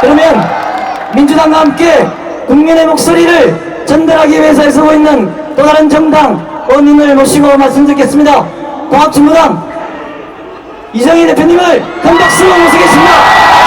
그러면 민주당과 함께 국민의 목소리를 전달하기 위해서 애쓰고 있는 또 다른 정당 원인을 모시고 말씀드리겠습니다. 과학진보당 이정희 대표님을 큰 박수로 모시겠습니다.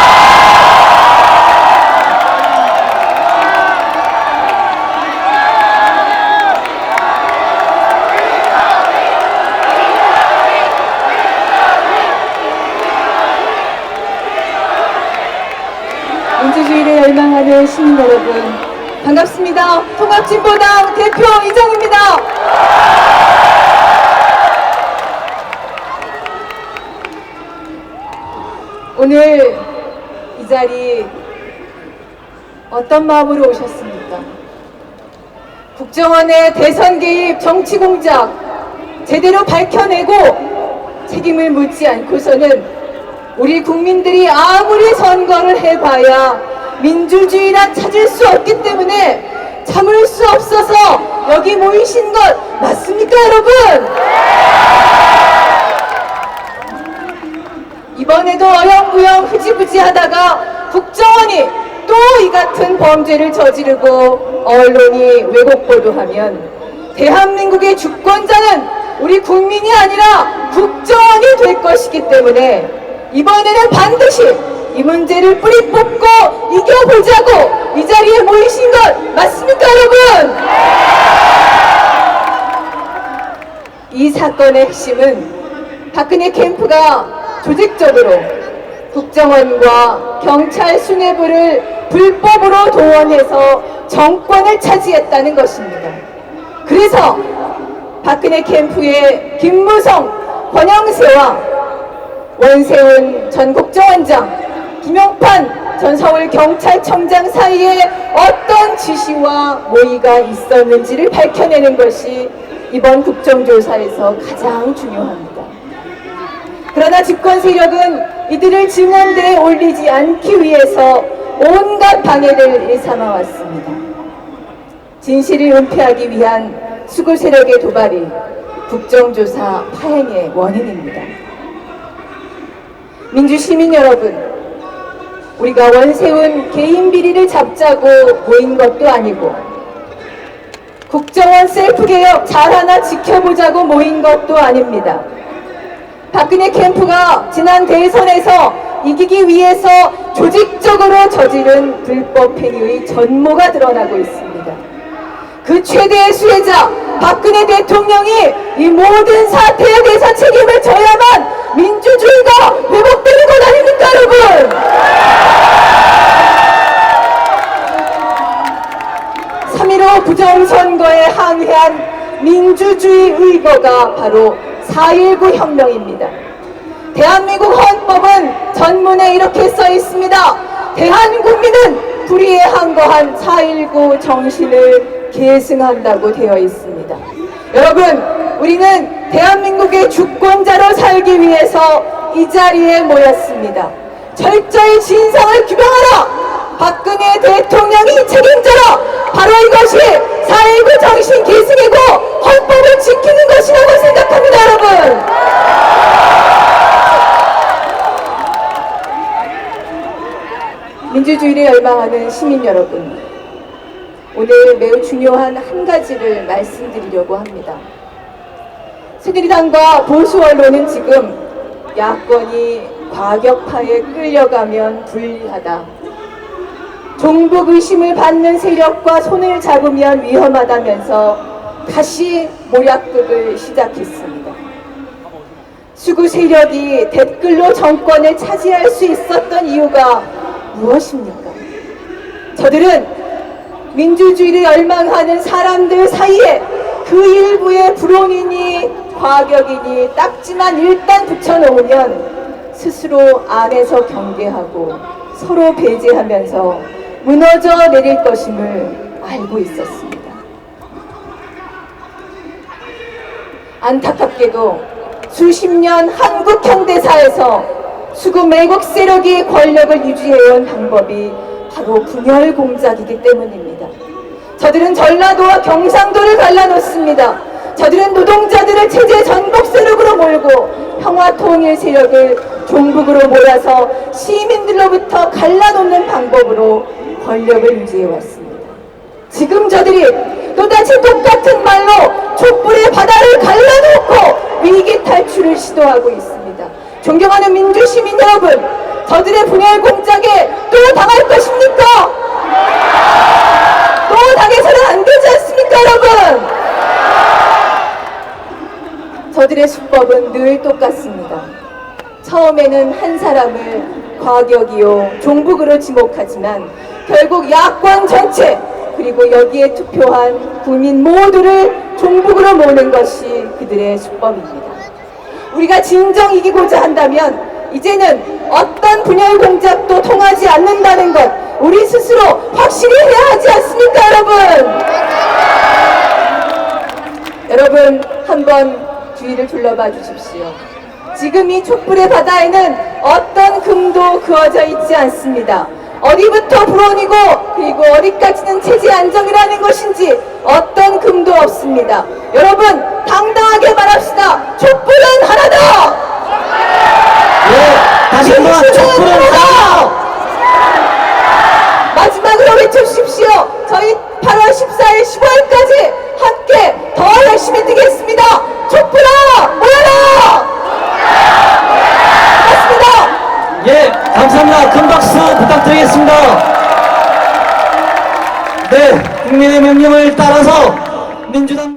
열망하는 시민 여러분 반갑습니다. 통합진보당 대표 이정입니다. 오늘 이 자리 어떤 마음으로 오셨습니까? 국정원의 대선 개입 정치 공작 제대로 밝혀내고 책임을 묻지 않고서는 우리 국민들이 아무리 선거를 해봐야 민주주의란 찾을 수 없기 때문에 참을 수 없어서 여기 모이신 것 맞습니까 여러분? 이번에도 어영부영 흐지부지 하다가 국정원이 또 이 같은 범죄를 저지르고 언론이 왜곡 보도하면 대한민국의 주권자는 우리 국민이 아니라 국정원이 될 것이기 때문에 이번에는 반드시 이 문제를 뿌리 뽑고 이겨보자고 이 자리에 모이신 것 맞습니까 여러분? 이 사건의 핵심은 박근혜 캠프가 조직적으로 국정원과 경찰 수뇌부를 불법으로 동원해서 정권을 차지했다는 것입니다. 그래서 박근혜 캠프의 김무성, 권영세와 원세훈 전 국정원장, 김용판 전 서울 경찰청장 사이에 어떤 지시와 모의가 있었는지를 밝혀내는 것이 이번 국정조사에서 가장 중요합니다. 그러나 집권 세력은 이들을 증언대에 올리지 않기 위해서 온갖 방해를 일삼아 왔습니다. 진실을 은폐하기 위한 수구 세력의 도발이 국정조사 파행의 원인입니다. 민주시민 여러분, 우리가 원세훈 개인 비리를 잡자고 모인 것도 아니고 국정원 셀프 개혁 잘 하나 지켜보자고 모인 것도 아닙니다. 박근혜 캠프가 지난 대선에서 이기기 위해서 조직적으로 저지른 불법 행위의 전모가 드러나고 있습니다. 그 최대의 수혜자 박근혜 대통령이 이 모든 사태에 대해서 책임을 져야만 3.15 부정선거에 항해한 민주주의 의거가 바로 4.19 혁명입니다. 대한민국 헌법은 전문에 이렇게 써 있습니다. 대한국민은 불의에 항거한 4.19 정신을 계승한다고 되어 있습니다. 여러분, 우리는 대한민국의 주권자로 살기 위해서 이 자리에 모였습니다. 철저히 진상을 규명하라! 이것이 4.19 정신 계승이고 헌법을 지키는 것이라고 생각합니다, 여러분! 민주주의를 열망하는 시민 여러분, 오늘 매우 중요한 한 가지를 말씀드리려고 합니다. 새누리당과 보수 언론은 지금 야권이 과격파에 끌려가면 불리하다. 종북 의심을 받는 세력과 손을 잡으면 위험하다면서 다시 모략극을 시작했습니다. 수구 세력이 댓글로 정권을 차지할 수 있었던 이유가 무엇입니까? 저들은 민주주의를 열망하는 사람들 사이에 그 일부의 불온이니 과격이니 딱지만 일단 붙여놓으면 스스로 안에서 경계하고 서로 배제하면서 무너져 내릴 것임을 알고 있었습니다. 안타깝게도 수십 년 한국 현대사에서 수구 매국 세력이 권력을 유지해온 방법이 바로 분열 공작이기 때문입니다. 저들은 전라도와 경상도를 갈라놓습니다. 저들은 노동자들을 체제 전복 세력으로 몰고 평화 통일 세력을 종북으로 몰아서 시민들로부터 갈라놓는 방법 방법으로 권력을 유지해 왔습니다. 지금 저들이 또다시 똑같은 말로 촛불의 바다를 갈라놓고 위기 탈출을 시도하고 있습니다. 존경하는 민주시민 여러분, 저들의 분열 공작에 또 당할 것입니까? 또 당해서는 안 되지 않습니까, 여러분? 저들의 수법은 늘 똑같습니다. 처음에는 한 사람을 과격이요 종북으로 지목하지만 결국 야권 전체 그리고 여기에 투표한 국민 모두를 종북으로 모는 것이 그들의 수법입니다. 우리가 진정 이기고자 한다면 이제는 어떤 분열 공작도 통하지 않는다는 것 우리 스스로 확실히 해야 하지 않습니까 여러분? 여러분 한번 주위를 둘러봐 주십시오. 지금 이 촛불의 바다에는 어떤 금도 그어져 있지 않습니다. 어디부터 불온이고 그리고 어디까지는 체제 안정이라는 것인지 어떤 금도 없습니다. 여러분 당당하게 말합시다. 촛불은 하나다. 예, 다시 한번 촛불은 국민의 명령을 따라서 민주당